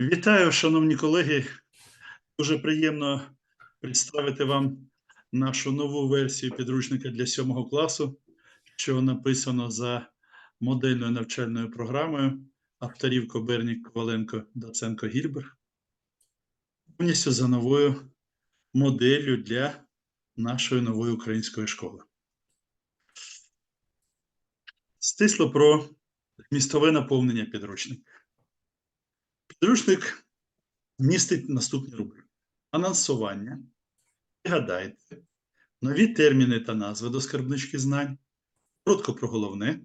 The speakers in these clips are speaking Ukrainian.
Вітаю, шановні колеги. Дуже приємно представити вам нашу нову версію підручника для сьомого класу, що написано за модельною навчальною програмою авторів Кобернік, Коваленко, Доценко, Гільбер. Повністю за новою моделлю для нашої нової української школи. Стисло про містове наповнення підручника. Підручник містить наступні рубрики: анонсування, пригадайте, нові терміни та назви до скарбнички знань, коротко про головне.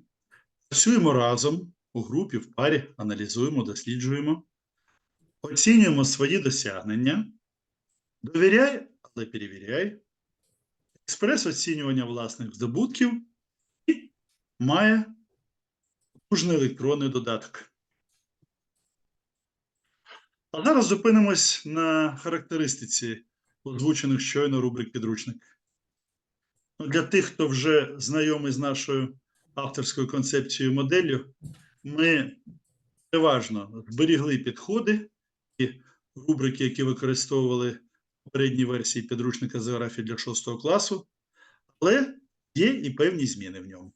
Працюємо разом у групі, в парі, аналізуємо, досліджуємо, оцінюємо свої досягнення, довіряй, але перевіряй, експрес-оцінювання власних здобутків. І має потужний електронний додаток. А зараз зупинимось на характеристиці озвучених щойно рубрик підручник. Ну, Для тих, хто вже знайомий з нашою авторською концепцією моделлю, ми переважно зберігли підходи і рубрики, які використовували в попередній версії підручника з географії для 6 класу, але є і певні зміни в ньому.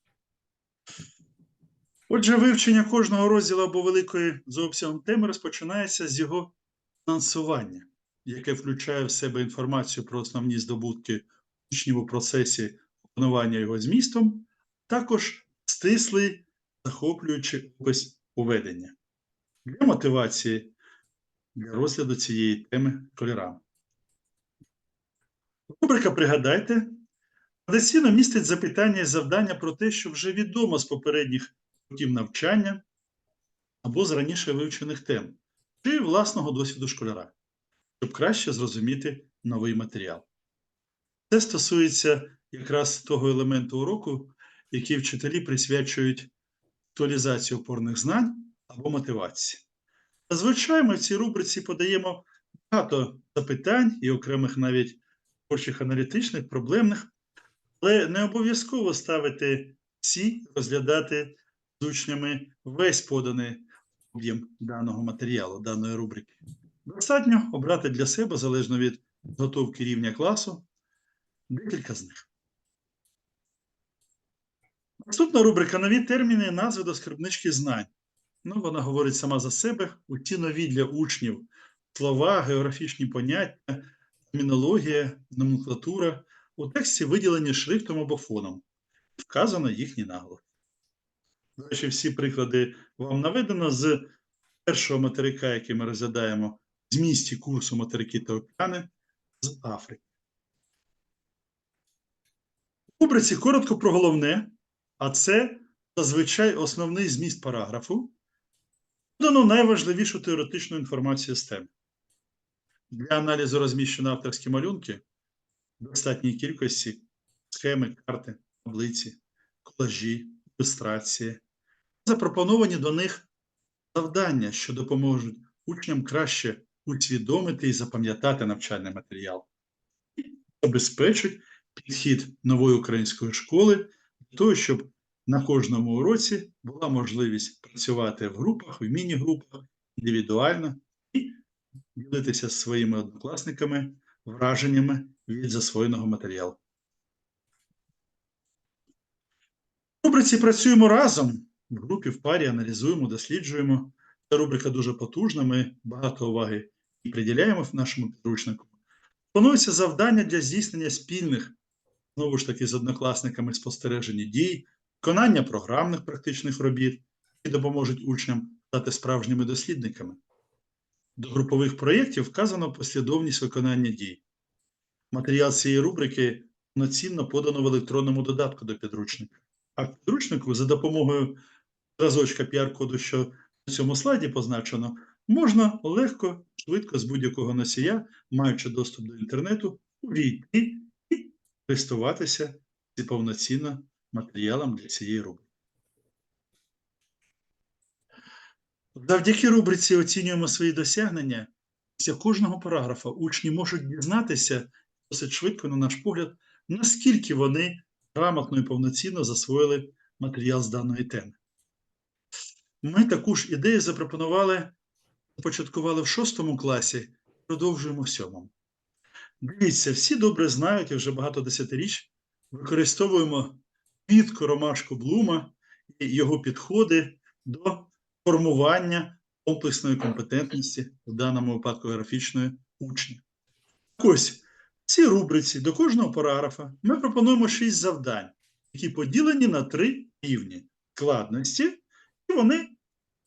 Отже, вивчення кожного розділу або великої за обсягом теми розпочинається з його анонсування, яке включає в себе інформацію про основні здобутки учнів у процесі опанування його змістом, також стислий, захоплюючий опис поведення для мотивації для розгляду цієї теми школярам. Рубрика Пригадайте традиційно містить запитання і завдання про те, що вже відомо з попередніх років навчання або з раніше вивчених тем, чи власного досвіду школяра, щоб краще зрозуміти новий матеріал. Це стосується якраз того елементу уроку, який вчителі присвячують актуалізації опорних знань або мотивації. Зазвичай ми в цій рубриці подаємо багато запитань і окремих навіть творчих аналітичних, проблемних, але не обов'язково ставити всі, розглядати з учнями весь поданий об'єм даного матеріалу, даної рубрики. Достатньо обрати для себе, залежно від готовки рівня класу, декілька з них. Наступна рубрика нові терміни назви до скарбнички знань. Ну, вона говорить сама за себе. У ті нові для учнів слова, географічні поняття, термінологія, номенклатура у тексті виділені шрифтом або фоном. Вказано їхній наголос. До речі, всі приклади вам наведено з першого материка, який ми розглядаємо в змісті курсу материки та океани з Африки. У рубриці коротко про головне, а це зазвичай основний зміст параграфу. Дано найважливішу теоретичну інформацію з теми. Для аналізу розміщено авторські малюнки достатній кількості схеми, карти, таблиці, колажі, ілюстрації. Запропоновані до них завдання, що допоможуть учням краще усвідомити і запам'ятати навчальний матеріал, і забезпечать підхід нової української школи для того, щоб на кожному уроці була можливість працювати в групах, в міні-групах, індивідуально і ділитися зі своїми однокласниками враженнями від засвоєного матеріалу. В рубриці працюємо разом. В групі в парі аналізуємо, досліджуємо. Ця рубрика дуже потужна. Ми багато уваги і приділяємо нашому підручнику. Планується завдання для здійснення спільних, знову ж таки, з однокласниками спостереження дій, виконання програмних практичних робіт, які допоможуть учням стати справжніми дослідниками. До групових проєктів вказано послідовність виконання дій. Матеріал цієї рубрики повноцінно подано в електронному додатку до підручника. А в підручнику за допомогою зразочка QR-коду, що на цьому слайді позначено, можна легко, швидко з будь-якого носія, маючи доступ до інтернету, увійти і користуватися повноцінно матеріалом для цієї рубрики. Завдяки рубриці оцінюємо свої досягнення. Після кожного параграфа учні можуть дізнатися досить швидко, на наш погляд, наскільки вони грамотно і повноцінно засвоїли матеріал з даної теми. Ми таку ж ідею запропонували Початкували в шостому класі, продовжуємо в сьомому. Дивіться, всі добре знають і вже багато десятиріч використовуємо квітку ромашку Блума і його підходи до формування комплексної компетентності, в даному випадку графічної учня. Так Ось цій рубриці до кожного параграфа ми пропонуємо шість завдань, які поділені на три рівні складності, і вони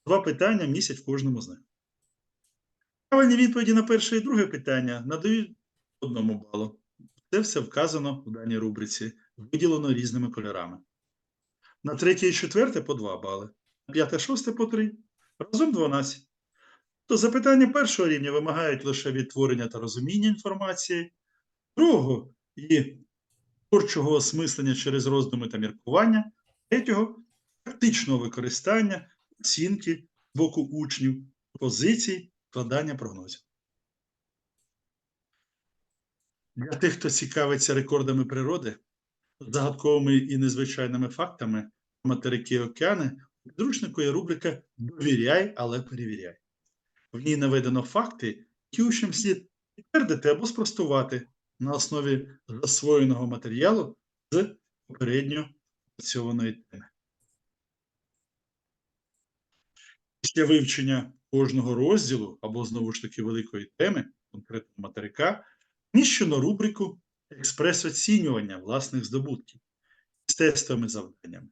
два питання місяць в кожному з них. Правильні відповіді на перше і друге питання надають одному балу. Це все вказано в даній рубриці, виділено різними кольорами. На третє і четверте по 2 бали, на п'яте, шосте по 3, разом 12. То запитання першого рівня вимагають лише відтворення та розуміння інформації, другого і творчого осмислення через роздуми та міркування, третього практичного використання, оцінки з боку учнів, позицій, складання прогнозів. Для тих, хто цікавиться рекордами природи, загадковими і незвичайними фактами материки і океани, у підручнику є рубрика Довіряй, але перевіряй. В ній наведено факти, які учням слід підтвердити або спростувати на основі засвоєного матеріалу з попередньо опрацьованої теми. Після вивчення кожного розділу або знову ж таки великої теми, конкретно материка, вміщено рубрику експрес-оцінювання власних здобутків з тестовими завданнями.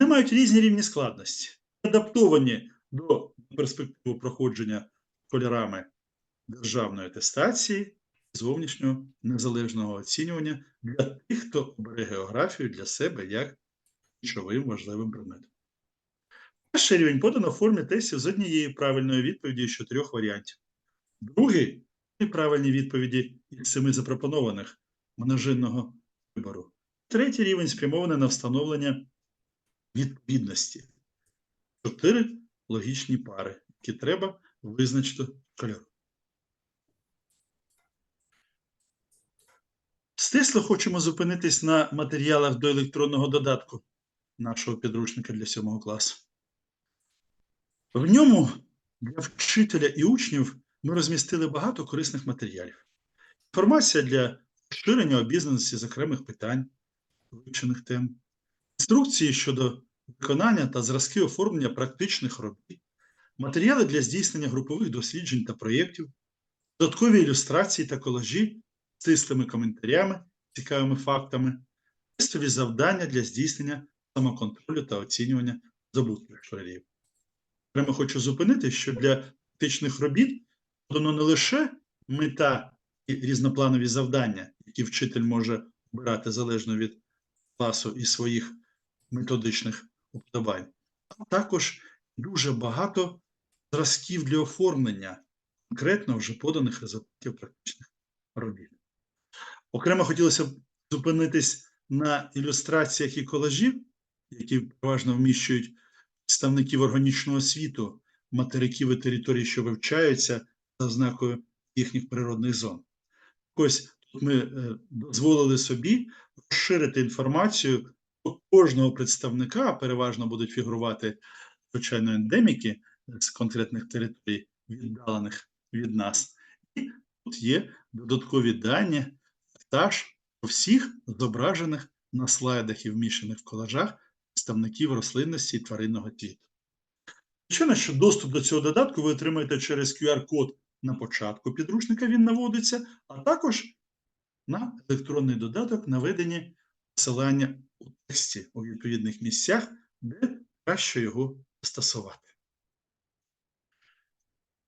Вони мають різні рівні складності, адаптовані до перспективи проходження школярами державної атестації, зовнішнього незалежного оцінювання для тих, хто обере географію для себе як ключовим важливим предметом. Перший рівень подано в формі тестів з однією правильною відповіді з чотирьох варіантів. Другий три правильні відповіді із семи запропонованих множинного вибору. Третій рівень спрямований на встановлення відповідності. Чотири логічні пари, які треба визначити кольором. Стисло хочемо зупинитись на матеріалах до електронного додатку нашого підручника для 7 класу. В ньому для вчителя і учнів ми розмістили багато корисних матеріалів. Інформація для розширення обізнаності з окремих питань, вивчених тем, інструкції щодо виконання та зразки оформлення практичних робіт, матеріали для здійснення групових досліджень та проєктів, додаткові ілюстрації та колажі стислими коментарями, цікавими фактами, тестові завдання для здійснення самоконтролю та оцінювання здобутків школярів. Прямо хочу зупинити, що для практичних робіт подано не лише мета і різнопланові завдання, які вчитель може обирати залежно від класу і своїх методичних уподобань, а також дуже багато зразків для оформлення конкретно вже поданих результатів практичних робіт. Окремо хотілося б зупинитись на ілюстраціях і колажів, які переважно вміщують представників органічного світу, материків і територій, що вивчаються за ознакою їхніх природних зон. Ось тут ми е, дозволили собі розширити інформацію про кожного представника, переважно будуть фігурувати, звичайно, ендеміки з конкретних територій, віддалених від нас. І тут є додаткові дані теж про всіх зображених на слайдах і вміщених в колажах представників рослинності і тваринного світу. Звичайно, що доступ до цього додатку ви отримаєте через QR-код на початку підручника, він наводиться, а також на електронний додаток, наведені посилання у тексті у відповідних місцях, де краще його застосувати.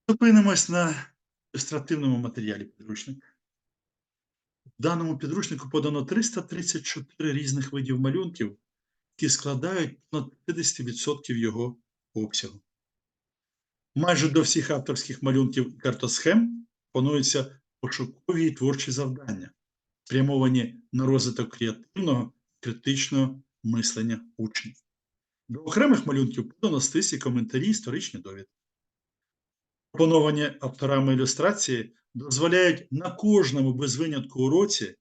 Зупинимось на ілюстративному матеріалі підручника. Даному підручнику подано 334 різних видів малюнків, які складають понад 50% його обсягу. Майже до всіх авторських малюнків картосхем плануються пошукові і творчі завдання, спрямовані на розвиток креативного критичного мислення учнів. До окремих малюнків подано стисі коментарі, історичні довідки. Пропоновані авторами ілюстрації дозволяють на кожному без винятку уроці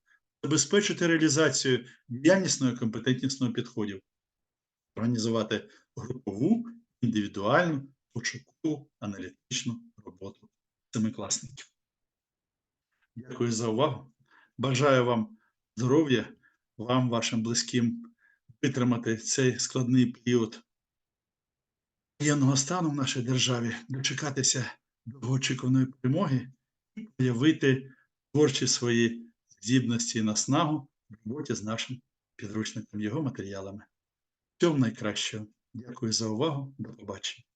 забезпечити реалізацію діяльнісного і компетентнісного підходів, організувати групову, індивідуальну пошукову аналітичну роботу семикласників. Дякую за увагу. Бажаю вам здоров'я, вам, вашим близьким витримати цей складний період воєнного стану в нашій державі, дочекатися довгоочікуваної перемоги і проявити творчі свої здібності і наснагу в роботі з нашим підручником, його матеріалами. Всього найкращого. Дякую за увагу. До побачення.